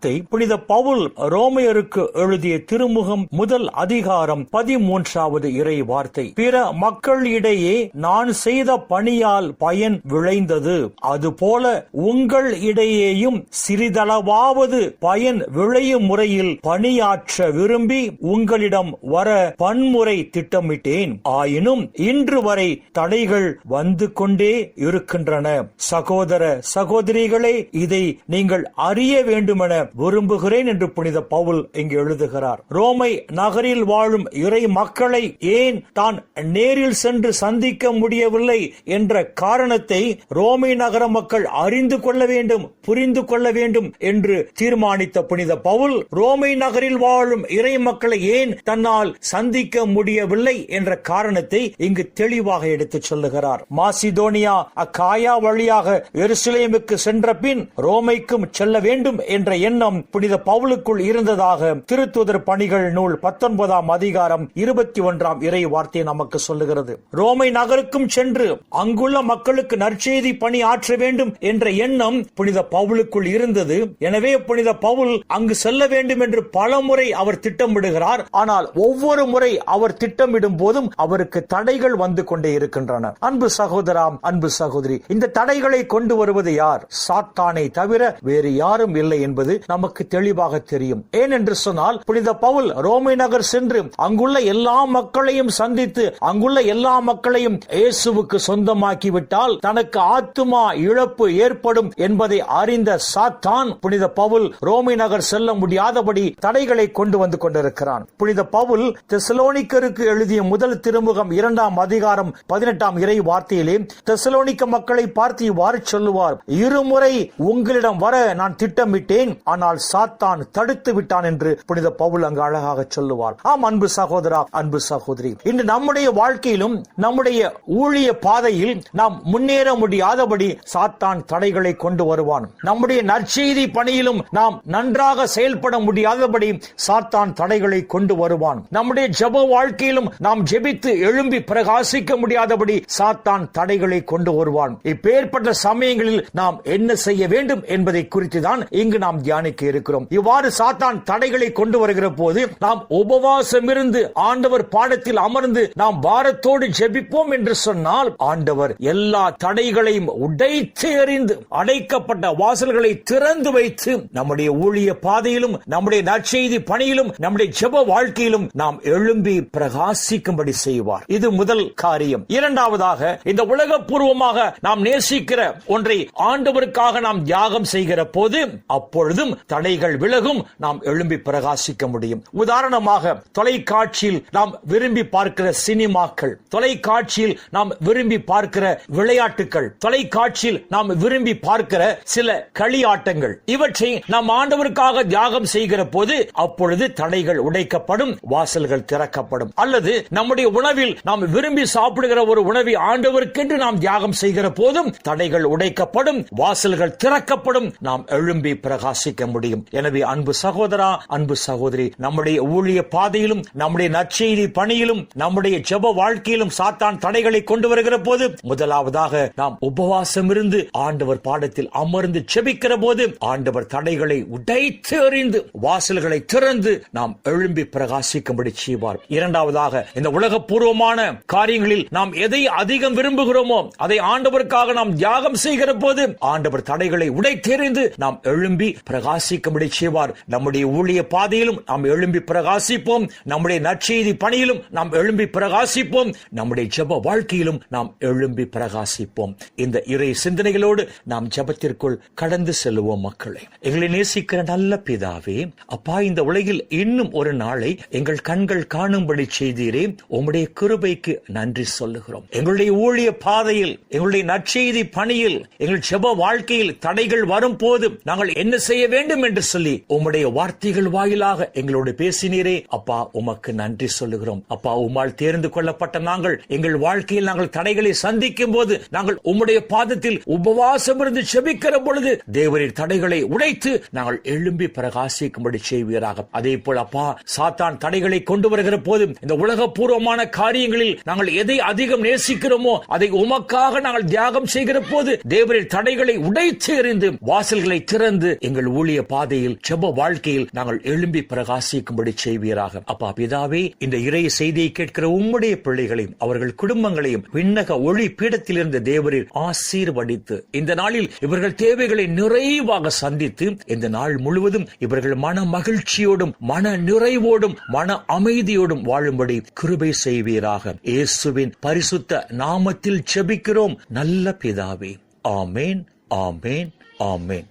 புனித பவுல் ரோமையருக்கு எழுதிய திருமுகம் முதல் அதிகாரம் பதிமூன்றாவது இறை வார்த்தை பிற மக்களிடையே நான் செய்த பணியால் பயன் விளைந்தது. அதுபோல உங்கள் இடையேயும் சிறிதளவாவது பயன் விளையும் முறையில் பணியாற்ற விரும்பி உங்களிடம் வர பன்முறை திட்டமிட்டேன். ஆயினும் இன்று வரை தடைகள் வந்து கொண்டே இருக்கின்றன. சகோதர சகோதரிகளே இதை நீங்கள் அறிய வேண்டுமென விரும்புகிறேன் என்று புனித பவுல் இங்கு எழுதுகிறார். ரோமை நகரில் வாழும் இறை மக்களை ஏன் தான் நேரில் சென்று சந்திக்க முடியவில்லை என்ற காரணத்தை ரோமை நகர மக்கள் அறிந்து கொள்ள வேண்டும் புரிந்து கொள்ள வேண்டும் என்று தீர்மானித்த புனித பவுல் ரோமை நகரில் வாழும் இறை மக்களை ஏன் தன்னால் சந்திக்க முடியவில்லை என்ற காரணத்தை இங்கு தெளிவாக எடுத்துச் சொல்லுகிறார். மாசிதோனியா அக்காயா வழியாக எருசலேமுக்கு சென்ற பின் ரோமைக்கும் செல்ல வேண்டும் என்ற எண்ணம் புனித பவுலுக்குள் இருந்ததாக திருத்துதர் பணிகள் நூல் பத்தொன்பதாம் அதிகாரம் இருபத்தி ஒன்றாம் இறை வார்த்தை நமக்கு சொல்லுகிறது. ரோமை நகருக்கும் சென்று அங்குள்ள மக்களுக்கு நற்செய்தி பணி ஆற்ற வேண்டும் என்ற எண்ணம் புனித பவுலுக்குள் இருந்தது. எனவே புனித பவுல் அங்கு செல்ல வேண்டும் என்று பல முறை அவர் திட்டமிடுகிறார். ஆனால் ஒவ்வொரு முறை அவர் திட்டமிடும் போதும் அவருக்கு தடைகள் வந்து கொண்டே இருக்கின்றன. அன்பு சகோதராம் அன்பு சகோதரி இந்த தடைகளை கொண்டு வருவது யார்? சாத்தானை தவிர வேறு யாரும் இல்லை என்பது நமக்கு தெளிவாக தெரியும். ஏனென்று சொன்னால் புனித பவுல் ரோமை நகர் சென்று அங்குள்ள எல்லா மக்களையும் சந்தித்து அங்குள்ள எல்லா மக்களையும் இயேசுவுக்கு சொந்தமாக்கி விட்டால் தனக்கு ஆத்துமா இழப்பு ஏற்படும் என்பதை அறிந்த சாத்தான் புனித பவுல் ரோமை நகர் செல்ல முடியாதபடி தடைகளை கொண்டு வந்து கொண்டிருக்கிறான். புனித பவுல் தெசலோனிக்கருக்கு எழுதிய முதல் திருமுகம் இரண்டாம் அதிகாரம் பதினெட்டாம் இறை வார்த்தையிலே தெசலோனிக்க மக்களை பார்த்து இவ்வாறு சொல்லுவார் இருமுறை உங்களிடம் வர நான் திட்டமிட்டேன் ஆனால் சாத்தான் தடுத்து விட்டான் என்று புனித பவுல் அங்கு அழகாக சொல்லுவார். ஆம் அன்பு சகோதரா அன்பு சகோதரி இன்று நம்முடைய வாழ்க்கையிலும் நம்முடைய ஊழிய பாதையில் நாம் முன்னேற முடியாதபடி சாத்தான் தடைகளை கொண்டு வருவான். நம்முடைய நற்செய்தி பணியிலும் நாம் நன்றாக செயல்பட முடியாதபடி சாத்தான் தடைகளை கொண்டு வருவான். நம்முடைய ஜெப வாழ்க்கையிலும் நாம் ஜெபித்து எழும்பி பிரகாசிக்க முடியாதபடி சாத்தான் தடைகளை கொண்டு வருவான். இப்பேற்பட்ட சமயங்களில் நாம் என்ன செய்ய வேண்டும் என்பதை குறித்து தான் இங்கு நாம் தியானிக்க இருக்கிறோம். இவ்வாறு சாத்தான் தடைகளை கொண்டு வருகிற போது நாம் உபவாசம் இருந்து ஆண்டவர் பாடத்தில் அமர்ந்து நாம் பாரத்தோடு ஜெபிப்போம் என்று சொன்னால் ஆண்டவர் எல்லா தடைகளையும் உடைத்து எறிந்து அடைக்கப்பட்ட வாசல்களை திறந்து வைத்து நம்முடைய ஊழிய பாதையிலும் நம்முடைய நற்செய்தி பணியிலும் நம்முடைய ஜெப வாழ்க்கையிலும் நாம் எழும்பி பிரகாசிக்கும்படி செய்வார். இது முதல் காரியம். இரண்டாவதாக இந்த உலகப்பூர்வமாக நாம் நேசிக்கிற ஒன்றை ஆண்டவருக்காக நாம் தியாகம் செய்கிற போது அப்பொழுதும் தடைகள் விலகும் நாம் எழும்பி பிரகாசிக்க முடியும். உதாரணமாக தொலைக்காட்சியில் நாம் விரும்பி பார்க்கிற சினிமாக்கள் தொலைக்காட்சியில் நாம் விரும்பி பார்க்கிற விளையாட்டுகள் தொலைக்காட்சியில் நாம் விரும்பி பார்க்கிற சில களியாட்டங்கள் இவற்றை நாம் ஆண்டவருக்காக தியாகம் செய்கிற போது அப்பொழுது தடைகள் உடைக்கப்படும் வாசல்கள் திறக்கப்படும். அல்லது நம்முடைய உணவில் நாம் விரும்பி சாப்பிடுகிற ஒரு உணவை ஆண்டவருக்கென்று நாம் தியாகம் செய்கிற போதும் தடைகள் உடைக்கப்படும் வாசல்கள் திறக்கப்படும் நாம் எழும்பி பிரகாசிக்க முடியும். எனவே அன்பு சகோதரா அன்பு சகோதரி நம்முடைய ஊழிய பாதையிலும் நம்முடைய நற்செய்தி பணியிலும் நம்முடைய ஜப வாழ்க்கையிலும் சாத்தான் தடைகளை கொண்டு வருகிற போது முதலாவதாக நாம் உபவாசம் இருந்து ஆண்டவர் பாடத்தில் அமர்ந்து செபிக்கிற போது ஆண்டவர் தடைகளை உடைத்து எறிந்து வாசல்களை திறந்து நாம் எழும்பி பிரகாசிக்கும்படி செய்வார். இரண்டாவதாக இந்த உலக பூர்வமான காரியங்களில் நாம் எதை அதிகம் விரும்புகிறோமோ அதை ஆண்டவருக்காக நாம் தியாகம் செய்கிற போது ஆண்டவர் தடைகளை உடைத்தெறிந்து நாம் எழும்பி பிரகாசிக்கும்படி செய்வார். நம்முடைய ஊழிய பாதையிலும் நாம் எழும்பி பிரகாசிப்போம். நம்முடைய நற்செய்தி பணியிலும் நாம் எழும்பி பிரகாசிப்போம். நம்முடைய ஜெப வாழ்க்கையிலும் நாம் எழும்பி பிரகாசிப்போம். இந்த இறை சிந்தனைகளோடு நாம் ஜெபத்திற்குள் கடந்து செல்லுவோம் மக்களை. எங்களை நேசிக்கிற நல்ல பிதாவே அப்பா இந்த உலகில் இன்னும் ஒரு நாளை எங்கள் கண்கள் காணும்படி செய்தீரே. உம்முடைய கிருபைக்கு நன்றி சொல்லுகிறோம். எங்களுடைய ஊழிய பாதையில் எங்களுடைய நற்செய்தி பணியில் எங்கள் ஜெப வாழ்க்கையில் தடைகள் வரும் போது நாங்கள் என்ன செய்ய வேண்டும் வேண்டும் என்று சொல்லி உம்முடைய வார்த்தைகள் வாயிலாக எங்களோடு பேசினீரே. அப்பா உமக்கு நன்றி சொல்லுகிறோம். அப்பா உம்மால் தேர்ந்து கொள்ளப்பட்ட நாங்கள் எங்கள் வாழ்க்கையில் நாங்கள் தடைகளை சந்திக்கும் போது நாங்கள் உம்முடைய பாதத்தில் உபவாசம் இருந்து செபிக்கிற பொழுது தேவரின் தடைகளை உடைத்து நாங்கள் எழும்பி பிரகாசிக்கும்படி செய்வீராக. அதே போல அப்பா சாத்தான் தடைகளை கொண்டு வருகிற போது இந்த உலகபூர்வமான காரியங்களில் நாங்கள் எதை அதிகம் நேசிக்கிறோமோ அதை உமக்காக நாங்கள் தியாகம் செய்கிற போது தேவரின் தடைகளை உடைத்து எறிந்து வாசல்களை திறந்து எங்கள் ஊழிய பாதையில் செப வாழ்க்கையில் நாங்கள் எழும்பி பிரகாசிக்கும்படி செய்வீராக. அப்பா பிதாவே இந்த இறை செய்தியை கேட்கிற உம்முடைய பிள்ளைகளையும் அவர்கள் குடும்பங்களையும் விண்ணக ஒளி பீடத்திலிருந்து தேவரில் ஆசீர்வடித்து இந்த நாளில் இவர்கள் தேவைகளை நிறைவாக சந்தித்து இந்த நாள் முழுவதும் இவர்கள் மன மகிழ்ச்சியோடும் மன நிறைவோடும் மன அமைதியோடும் வாழும்படி கிருபை செய்வீராக. இயேசுவின் பரிசுத்த நாமத்தில் செபிக்கிறோம் நல்ல பிதாவே ஆமேன் ஆமேன் ஆமேன்.